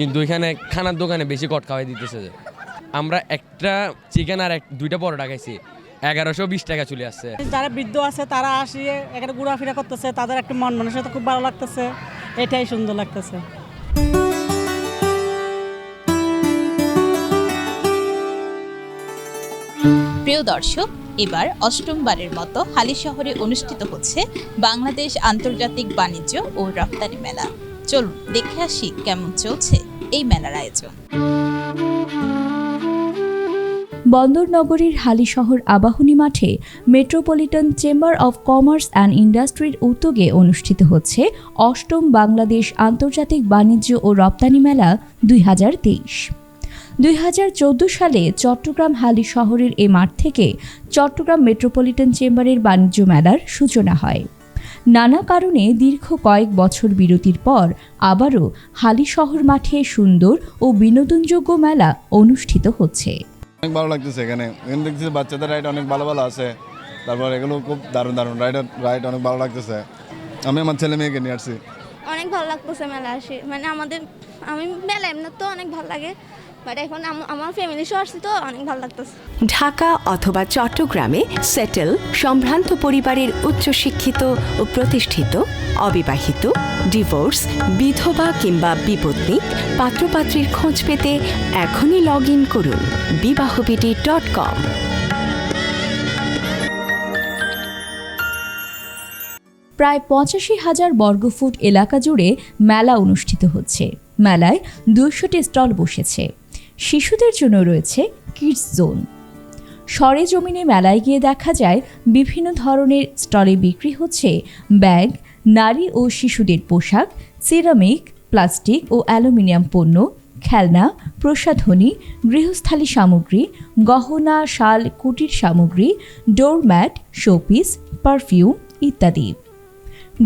কিন্তু এখানে খানার দোকানে বেশি কট খাওয়াই দিতেছে যে। আমরা একটা চিকেন আর এক দুইটা পরোটা খাইছি। এগারোশো বিশ টাকা চলে আসছে। যারা বৃদ্ধ আছে তারা আসিয়ে এখানে ঘোরাফেরা করতেছে তাদের একটা মন মানুষের খুব ভালো লাগতেছে। এটাই সুন্দর লাগতেছে। প্রিয় দর্শক এবার অষ্টমবারের মতো হালি শহরে অনুষ্ঠিত হচ্ছে বাংলাদেশ আন্তর্জাতিক বাণিজ্য ও রপ্তানি মেলা। চলুন দেখে আসি কেমন চলছে। এই মেলার আয়োজন। বন্দরনগরীর হালিশহর আবাহনী মাঠে metropolitan chamber of commerce and ইন্ডাস্ট্রির উদ্যোগে অনুষ্ঠিত হচ্ছে অষ্টম বাংলাদেশ আন্তর্জাতিক বাণিজ্য ও রপ্তানি মেলা দুই হাজার তেইশ। দুই সালে চট্টগ্রাম হালি শহরের এ মাঠ থেকে চট্টগ্রাম মেট্রোপলিটন চেম্বারের বাণিজ্য মেলার সূচনা হয়। নানা কারণে দীর্ঘ কয়েক বছর বিরতির পর আবারও হালি শহর মাঠে সুন্দর ও বিনোদনযোগ্য মেলা অনুষ্ঠিত হচ্ছে। অনেক ভালো লাগতেছে এখানে। এখানে দেখতেছি বাচ্চাদের রাইড অনেক ভালো ভালো আছে। তারপর এগুলো খুব দারুণ দারুণ। রাইড রাইড অনেক ভালো লাগতেছে। আমি আমার ছেলে মেয়েকে নিয়ে আসছি। অনেক ভালো লাগতেছে মেলা আসে। মানে আমাদের আমি মেলা এমনি তো অনেক ভালো লাগে। বাট এখন আমার ফ্যামিলি সহ আসছি তো অনেক ভালো লাগতেছে। ঢাকা অথবা চট্টগ্রামে সেটেল সম্ভ্রান্ত পরিবারের উচ্চশিক্ষিত ও প্রতিষ্ঠিত অবিবাহিত ডিভোর্স বিধবা কিংবা বিপত্নিক পাত্রপাত্রীর খোঁজ পেতে এখনই লগ ইন করুন বিবাহবিডি ডট কম প্রায় পঁচাশি হাজার বর্গফুট এলাকা জুড়ে মেলা অনুষ্ঠিত হচ্ছে। মেলায় দুশোটি স্টল বসেছে। শিশুদের জন্য রয়েছে কিডস জোন। সরেজমিনে মেলায় গিয়ে দেখা যায়, বিভিন্ন ধরনের স্টলে বিক্রি হচ্ছে ব্যাগ, নারী ও শিশুদের পোশাক, সিরামিক, প্লাস্টিক ও অ্যালুমিনিয়াম পণ্য, খেলনা, প্রসাধনী, গৃহস্থালী সামগ্রী, গহনা, শাল, কুটির সামগ্রী, ডোরম্যাট, শোপিস, পারফিউম ইত্যাদি।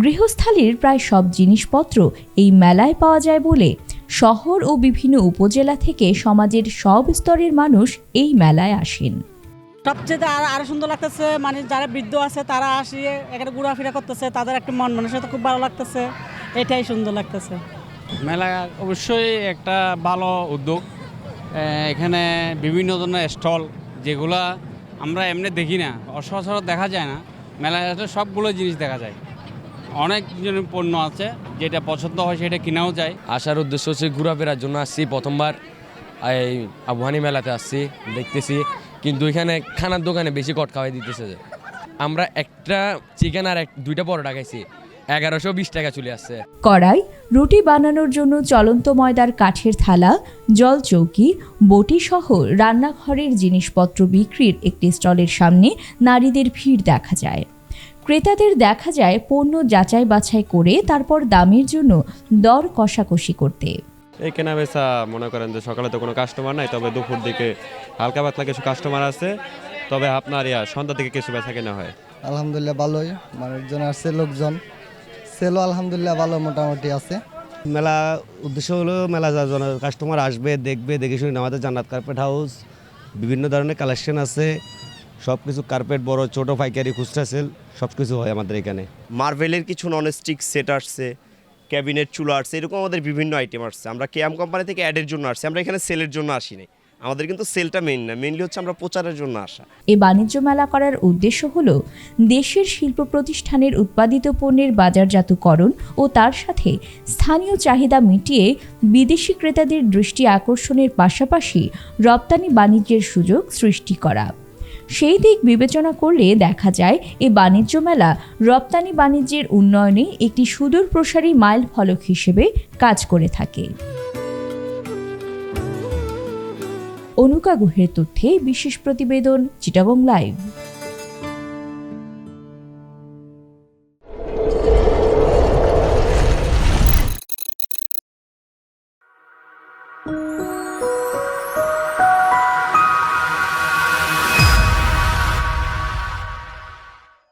গৃহস্থালীর প্রায় সব জিনিসপত্র এই মেলায় পাওয়া যায় বলে শহর ও বিভিন্ন উপজেলা থেকে সমাজের সব স্তরের মানুষ এই মেলায় আসেন। সবচেয়ে আর আরও সুন্দর লাগতেছে মানে যারা বৃদ্ধ আছে তারা আসিয়ে এখানে ঘোরাফেরা করতেছে তাদের একটা মন মানুষের খুব ভালো লাগতেছে এটাই সুন্দর লাগতেছে। মেলা অবশ্যই একটা ভালো উদ্যোগ। এখানে বিভিন্ন ধরনের স্টল যেগুলা আমরা এমনি দেখি না অসচরাচর দেখা যায় না। মেলায় আসলে সবগুলো জিনিস দেখা যায়। অনেক জনের পণ্য আছে যেটা পছন্দ হয় সেটা কেনাও যায়। আসার উদ্দেশ্য হচ্ছে ঘোরাফেরার জন্য আসছি প্রথমবার এই আবহানি মেলাতে আসছি দেখতেছি। কিন্তু এখানে খানার দোকানে বেশি কট খাওয়াই দিতেছে যে। আমরা একটা চিকেন আর এক দুইটা পরোটা খাইছি এগারোশো বিশ টাকা চলে আসছে। কড়াই রুটি বানানোর জন্য চলন্ত ময়দার কাঠের থালা জল চৌকি বটি সহ রান্নাঘরের জিনিসপত্র বিক্রির একটি স্টলের সামনে নারীদের ভিড় দেখা যায়। ক্রেতাদের দেখা যায় পণ্য যাচাই বাছাই করে তারপর দামের জন্য দর কষাকষি করতে। এই কেনা বেচা মনে করেন যে সকালে তো কোনো কাস্টমার নাই তবে দুপুর দিকে হালকা পাতলা কিছু কাস্টমার আছে তবে আপনার ইয়া সন্ধ্যা থেকে কিছু বেচা কেনা হয়। আলহামদুলিল্লাহ ভালোই মানুষজন আসছে লোকজন সেলও আলহামদুলিল্লাহ ভালো মোটামুটি আছে। মেলা উদ্দেশ্য হলো মেলা কাস্টমার আসবে দেখবে দেখে শুনে আমাদের জান্নাত কার্পেট হাউস বিভিন্ন ধরনের কালেকশন আছে। সব কিছু কার্পেট বড় ছোট পাইকারি খুচরা সেল সব কিছু হয় আমাদের এখানে। মার্ভেলের কিছু ননস্টিক সেট আসছে ক্যাবিনেট চুলো আসছে এরকম আমাদের বিভিন্ন আইটেম আসছে। আমরা কেয়াম কোম্পানি থেকে অ্যাডের জন্য আসছি আমরা এখানে সেলের জন্য আসিনি। আমাদের কিন্তু সেলটা মেইন না মেইনলি হচ্ছে আমরা প্রচারের জন্য আসা। এই বাণিজ্য মেলা করার উদ্দেশ্য হল দেশের শিল্প প্রতিষ্ঠানের উৎপাদিত পণ্যের বাজারজাতকরণ ও তার সাথে স্থানীয় চাহিদা মিটিয়ে বিদেশি ক্রেতাদের দৃষ্টি আকর্ষণের পাশাপাশি রপ্তানি বাণিজ্যের সুযোগ সৃষ্টি করা। সেই দিক বিবেচনা করলে দেখা যায়, এ বাণিজ্য মেলা রপ্তানি বাণিজ্যের উন্নয়নে একটি সুদূর প্রসারী মাইল ফলক হিসেবে কাজ করে থাকে। অনুকা গুহের তথ্যে বিশেষ প্রতিবেদন, চিটাগং লাইভ।